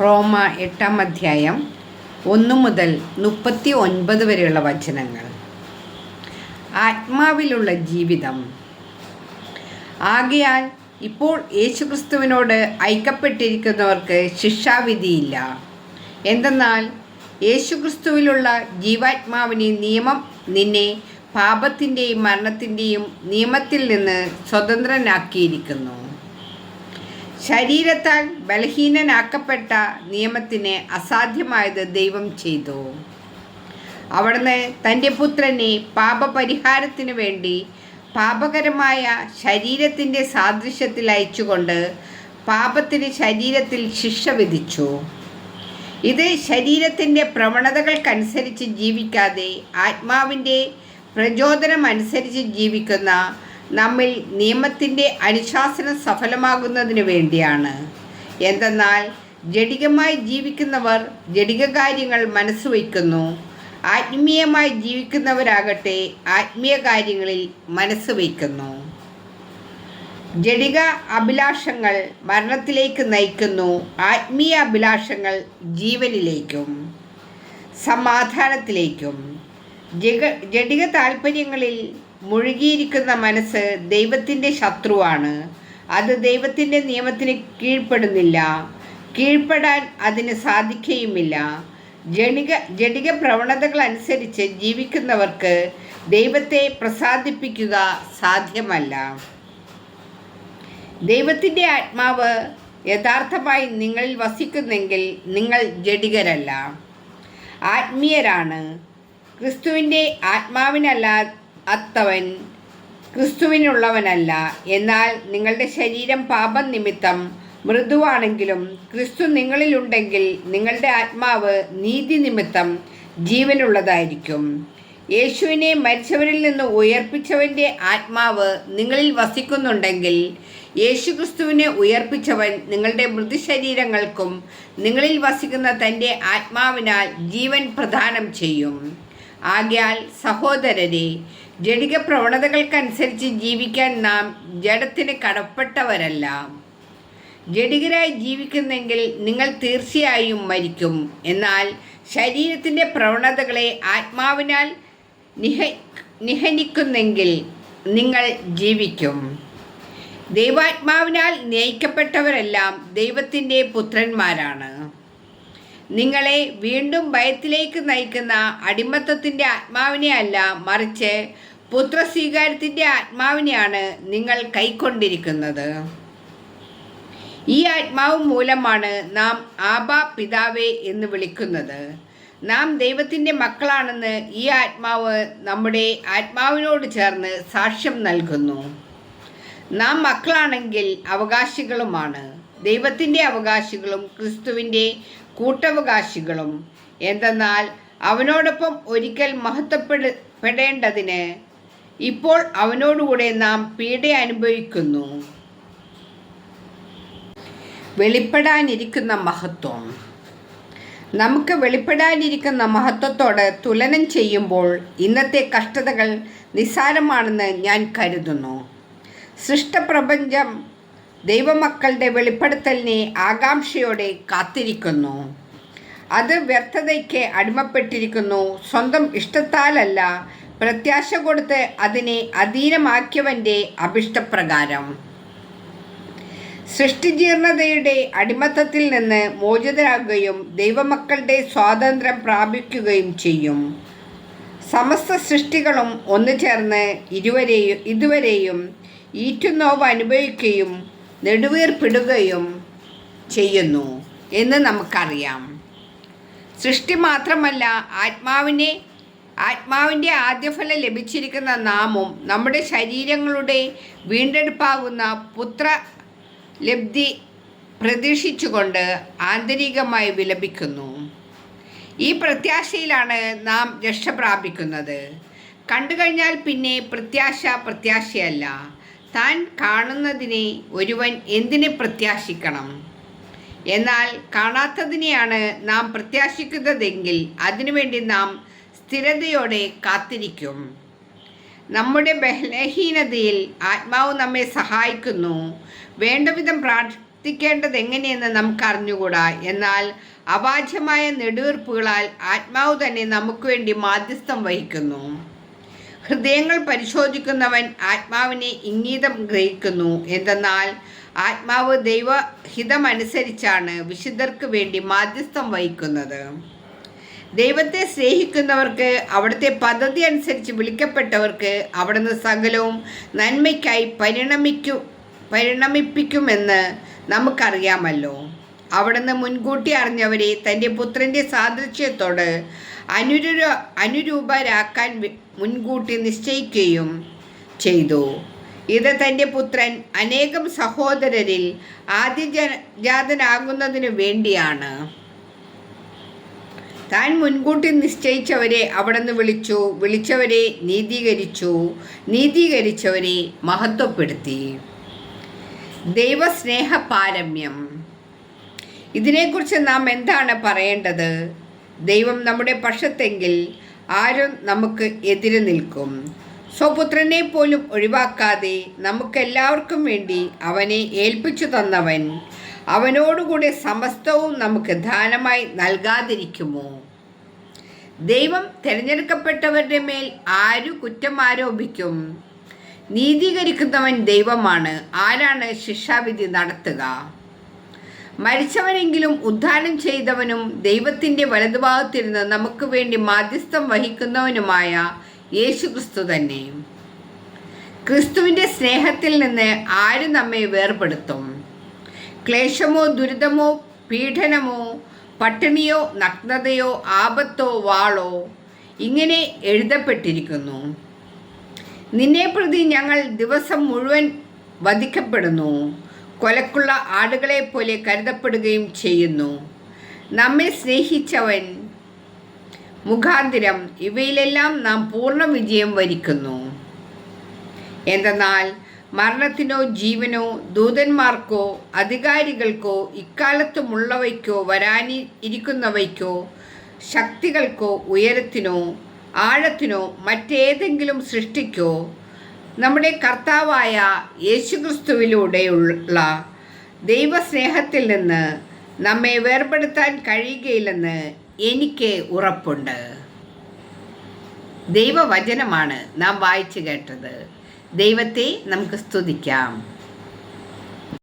റോമ എട്ടാം അധ്യായം ഒന്ന് മുതൽ മുപ്പത്തി ഒൻപത് വരെയുള്ള വചനങ്ങൾ. ആത്മാവിലുള്ള ജീവിതം. ആകയാൽ ഇപ്പോൾ യേശുക്രിസ്തുവിനോട് ഐക്യപ്പെട്ടിരിക്കുന്നവർക്ക് ശിക്ഷാവിധിയില്ല. എന്തെന്നാൽ യേശുക്രിസ്തുവിലുള്ള ജീവാത്മാവിനെ നിയമം നിന്നെ പാപത്തിന്റെയും മരണത്തിന്റെയും നിയമത്തിൽ നിന്ന് സ്വതന്ത്രനാക്കിയിരിക്കുന്നു. ശരീരത്താൽ ബലഹീനനാക്കപ്പെട്ട നിയമത്തിന് അസാധ്യമായത് ദൈവം ചെയ്തു. അവിടുന്ന് തന്റെ പുത്രനെ പാപപരിഹാരത്തിനു വേണ്ടി പാപകരമായ ശരീരത്തിന്റെ സാദൃശ്യത്തിൽ അയച്ചുകൊണ്ട് പാപത്തിന് ശരീരത്തിൽ ശിക്ഷ വിധിച്ചു. ഇത് ശരീരത്തിന്റെ പ്രവണതകൾക്കനുസരിച്ച് ജീവിക്കാതെ ആത്മാവിന്റെ പ്രചോദനമനുസരിച്ച് ജീവിക്കുന്ന നമ്മിൽ നിയമത്തിന്റെ അനുശാസനം സഫലമാകുന്നതിന് വേണ്ടിയാണ്. എന്തെന്നാൽ ജഡികമായി ജീവിക്കുന്നവർ ജഡിക കാര്യങ്ങൾ മനസ്സുവയ്ക്കുന്നു ആത്മീയമായി ജീവിക്കുന്നവരാകട്ടെ ആത്മീയ കാര്യങ്ങളിൽ മനസ്സ് വയ്ക്കുന്നു. ജഡിക അഭിലാഷങ്ങൾ മരണത്തിലേക്ക് നയിക്കുന്നു. ആത്മീയ അഭിലാഷങ്ങൾ ജീവനിലേക്കും സമാധാനത്തിലേക്കും. ജഡിക താല്പര്യങ്ങളിൽ മുഴുകിയിരിക്കുന്ന മനസ്സ് ദൈവത്തിന്റെ ശത്രുവാണ്. അത് ദൈവത്തിന്റെ നിയമത്തിന് കീഴ്പ്പെടുന്നില്ല. കീഴ്പ്പെടാൻ അതിന് സാധിക്കുകയുമില്ല ജണിക ജടിക പ്രവണതകൾ അനുസരിച്ച് ജീവിക്കുന്നവർക്ക് ദൈവത്തെ പ്രസാദിപ്പിക്കുക സാധ്യമല്ല. ദൈവത്തിന്റെ ആത്മാവ് യഥാർത്ഥമായി നിങ്ങളിൽ വസിക്കുന്നെങ്കിൽ നിങ്ങൾ ജഡികരല്ല. ആത്മീയരാണ്. ക്രിസ്തുവിന്റെ ആത്മാവിനല്ല അത്തവൻ ക്രിസ്തുവിനുള്ളവനല്ല. എന്നാൽ നിങ്ങളുടെ ശരീരം പാപം നിമിത്തം മൃദുവാണെങ്കിലും ക്രിസ്തു നിങ്ങളിലുണ്ടെങ്കിൽ നിങ്ങളുടെ ആത്മാവ് നീതി നിമിത്തം ജീവനുള്ളതായിരിക്കും. യേശുവിനെ മരിച്ചവരിൽ നിന്ന് ഉയർപ്പിച്ചവന്റെ ആത്മാവ് നിങ്ങളിൽ വസിക്കുന്നുണ്ടെങ്കിൽ യേശു ക്രിസ്തുവിനെ ഉയർപ്പിച്ചവൻ നിങ്ങളുടെ മൃദുശരീരങ്ങൾക്കും നിങ്ങളിൽ വസിക്കുന്ന തന്റെ ആത്മാവിനാൽ ജീവൻ പ്രദാനം ചെയ്യും. ആകയാൽ സഹോദരരെ ജഡിക പ്രവണതകൾക്കനുസരിച്ച് ജീവിക്കാൻ നാം ജഡത്തിന് കടപ്പെട്ടവരല്ല. ജഡികരായി ജീവിക്കുന്നെങ്കിൽ നിങ്ങൾ തീർച്ചയായും മരിക്കും. എന്നാൽ ശരീരത്തിന്റെ പ്രവണതകളെ ആത്മാവിനാൽ നിഹ നിഹനിക്കുന്നെങ്കിൽ നിങ്ങൾ ജീവിക്കും. ദൈവാത്മാവിനാൽ നയിക്കപ്പെട്ടവരെല്ലാം ദൈവത്തിന്റെ പുത്രന്മാരാണ്. നിങ്ങളെ വീണ്ടും ഭയത്തിലേക്ക് നയിക്കുന്ന അടിമത്തത്തിന്റെ ആത്മാവിനെ അല്ല മറിച്ച് പുത്രസ്വീകാരത്തിന്റെ ആത്മാവിനെയാണ് നിങ്ങൾ കൈക്കൊണ്ടിരിക്കുന്നത്. ഈ ആത്മാവ് മൂലമാണ് നാം ആബ പിതാവേ എന്ന് വിളിക്കുന്നത്. നാം ദൈവത്തിന്റെ മക്കളാണെന്ന് ഈ ആത്മാവ് നമ്മുടെ ആത്മാവിനോട് ചേർന്ന് സാക്ഷ്യം നൽകുന്നു. നാം മക്കളാണെങ്കിൽ അവകാശികളുമാണ്. ദൈവത്തിന്റെ അവകാശികളും ക്രിസ്തുവിന്റെ കൂട്ടവകാശികളും. എന്തെന്നാൽ അവനോടൊപ്പം ഒരിക്കൽ മഹത്വപ്പെടേണ്ടതിന് ഇപ്പോൾ അവനോടുകൂടെ നാം പീഡ അനുഭവിക്കുന്നു. വെളിപ്പെടാനിരിക്കുന്ന മഹത്വം. നമുക്ക് വെളിപ്പെടാനിരിക്കുന്ന മഹത്വത്തോട് തുലനം ചെയ്യുമ്പോൾ ഇന്നത്തെ കഷ്ടതകൾ നിസ്സാരമാണെന്ന് ഞാൻ കരുതുന്നു. സൃഷ്ടപ്രപഞ്ചം ദൈവമക്കളുടെ വെളിപ്പെടുത്തലിനെ ആകാംക്ഷയോടെ കാത്തിരിക്കുന്നു. അത് വ്യർത്ഥതയ്ക്ക് അടിമപ്പെട്ടിരിക്കുന്നു. സ്വന്തം ഇഷ്ടത്താലല്ല പ്രത്യാശ കൊടുത്ത് അതിനെ അധീനമാക്കിയവന്റെ അഭിഷ്ടപ്രകാരം. സൃഷ്ടിജീർണതയുടെ അടിമത്തത്തിൽ നിന്ന് മോചിതരാകുകയും ദൈവമക്കളുടെ സ്വാതന്ത്ര്യം പ്രാപിക്കുകയും ചെയ്യും. സമസ്ത സൃഷ്ടികളും ഒന്നു ചേർന്ന് ഇരുവരെയും ഇതുവരെയും ഈറ്റുനോവ് അനുഭവിക്കുകയും നെടുവീർപ്പിടുകയും ചെയ്യുന്നു എന്ന് നമുക്കറിയാം. സൃഷ്ടി മാത്രമല്ല ആത്മാവിനെ ആത്മാവിന്റെ ആദ്യഫലം ലഭിച്ചിരിക്കുന്ന നാമം നമ്മുടെ ശരീരങ്ങളുടെ വീണ്ടെടുപ്പാകുന്ന പുത്ര ലബ്ധി പ്രതീക്ഷിച്ചുകൊണ്ട് ആന്തരികമായി വിലപിക്കുന്നു. ഈ പ്രത്യാശയിലാണ് നാം രക്ഷ പ്രാപിക്കുന്നത്. കണ്ടു കഴിഞ്ഞാൽ പിന്നെ പ്രത്യാശ പ്രത്യാശയല്ല. താൻ കാണുന്നതിനെ ഒരുവൻ എന്തിനെ പ്രത്യാശിക്കണം? എന്നാൽ കാണാത്തതിനെയാണ് നാം പ്രത്യാശിക്കുന്നതെങ്കിൽ അതിനുവേണ്ടി നാം സ്ഥിരതയോടെ കാത്തിരിക്കും. നമ്മുടെ ബലഹീനതയിൽ ആത്മാവ് നമ്മെ സഹായിക്കുന്നു. വേണ്ടവിധം പ്രാ പ്രാർത്ഥിക്കേണ്ടത് എങ്ങനെയെന്ന് നമുക്ക് അറിഞ്ഞുകൂടാ എന്നാൽ അവാച്യമായ നെടുവീർപ്പുകളാൽ ആത്മാവ് തന്നെ നമുക്ക് വേണ്ടി മാധ്യസ്ഥം വഹിക്കുന്നു. ഹൃദയങ്ങൾ പരിശോധിക്കുന്നവൻ ആത്മാവിനെ ഇംഗീതം ഗ്രഹിക്കുന്നു. എന്തെന്നാൽ ആത്മാവ് ദൈവഹിതമനുസരിച്ചാണ് വിശുദ്ധർക്ക് വേണ്ടി മാധ്യസ്ഥം വഹിക്കുന്നത്. ദൈവത്തെ സ്നേഹിക്കുന്നവർക്ക് അവിടുത്തെ പദ്ധതി അനുസരിച്ച് വിളിക്കപ്പെട്ടവർക്ക് അവിടുന്ന് സകലവും നന്മയ്ക്കായി പരിണമിക്കും പരിണമിപ്പിക്കുമെന്ന് നമുക്കറിയാമല്ലോ. അവിടുന്ന് മുൻകൂട്ടി അറിഞ്ഞവരെ തന്റെ പുത്രന്റെ സാദൃശ്യത്തോട് അനുരൂ അനുരൂപരാക്കാൻ മുൻകൂട്ടി നിശ്ചയിക്കുകയും ചെയ്തു. ഇത് തന്റെ പുത്രൻ അനേകം സഹോദരരിൽ ആദ്യജാതനാകുന്നതിനു വേണ്ടിയാണ്. താൻ മുൻകൂട്ടി നിശ്ചയിച്ചവരെ അവിടുന്ന് വിളിച്ചു. വിളിച്ചവരെ നീതീകരിച്ചു. നീതീകരിച്ചവരെ മഹത്വപ്പെടുത്തി. ദൈവസ്നേഹ പാരമ്യം ഇതിനെക്കുറിച്ച് നാം എന്താണ് പറയേണ്ടത്? ദൈവം നമ്മുടെ പക്ഷത്തെങ്കിൽ ആരും നമുക്ക് എതിര് നിൽക്കും. സ്വപുത്രനെ പോലും ഒഴിവാക്കാതെ നമുക്കെല്ലാവർക്കും വേണ്ടി അവനെ ഏൽപ്പിച്ചു തന്നവൻ അവനോടുകൂടെ സമസ്തവും നമുക്ക് ദാനമായി നൽകാതിരിക്കുമോ? ദൈവം തിരഞ്ഞെടുക്കപ്പെട്ടവരുടെ മേൽ ആരു കുറ്റം ആരോപിക്കും? നീതീകരിക്കുന്നവൻ ദൈവമാണ്. ആരാണ് ശിക്ഷാവിധി നടത്തുക? മരിച്ചവനെങ്കിലും ഉദ്ധാനം ചെയ്തവനും ദൈവത്തിന്റെ വലതുഭാഗത്തിരുന്ന് നമുക്ക് വേണ്ടി മാധ്യസ്ഥം വഹിക്കുന്നവനുമായ യേശുക്രിസ്തു തന്നെ. ക്രിസ്തുവിന്റെ സ്നേഹത്തിൽ നിന്ന് ആര് നമ്മെ വേർപെടുത്തും? ക്ലേശമോ ദുരിതമോ പീഡനമോ പട്ടിണിയോ നഗ്നതയോ ആപത്തോ വാളോ ഇങ്ങനെ എഴുതപ്പെട്ടിരിക്കുന്നു. നിന്നെ പ്രതി ഞങ്ങൾ ദിവസം മുഴുവൻ വധിക്കപ്പെടുന്നു. കൊലക്കുള്ള ആടുകളെ പോലെ കരുതപ്പെടുകയും ചെയ്യുന്നു. നമ്മെ സ്നേഹിച്ചവൻ മുഖാന്തിരം ഇവയിലെല്ലാം നാം പൂർണ വിജയം വരിക്കുന്നു. എന്തെന്നാൽ മരണത്തിനോ ജീവനോ ദൂതന്മാർക്കോ അധികാരികൾക്കോ ഇക്കാലത്തുമുള്ളവയ്ക്കോ വരാനി ഇരിക്കുന്നവയ്ക്കോ ശക്തികൾക്കോ ഉയരത്തിനോ ആഴത്തിനോ മറ്റേതെങ്കിലും സൃഷ്ടിക്കോ നമ്മുടെ കർത്താവായ യേശുക്രിസ്തുവിലൂടെയുള്ള ദൈവസ്നേഹത്തിൽ നിന്ന് നമ്മെ വേർപെടുത്താൻ കഴിയുകയില്ലെന്ന് എനിക്ക് ഉറപ്പുണ്ട്. ദൈവവചനമാണ് നാം വായിച്ചു കേട്ടത്. ദൈവത്തെ നമുക്ക് സ്തുതിക്കാം.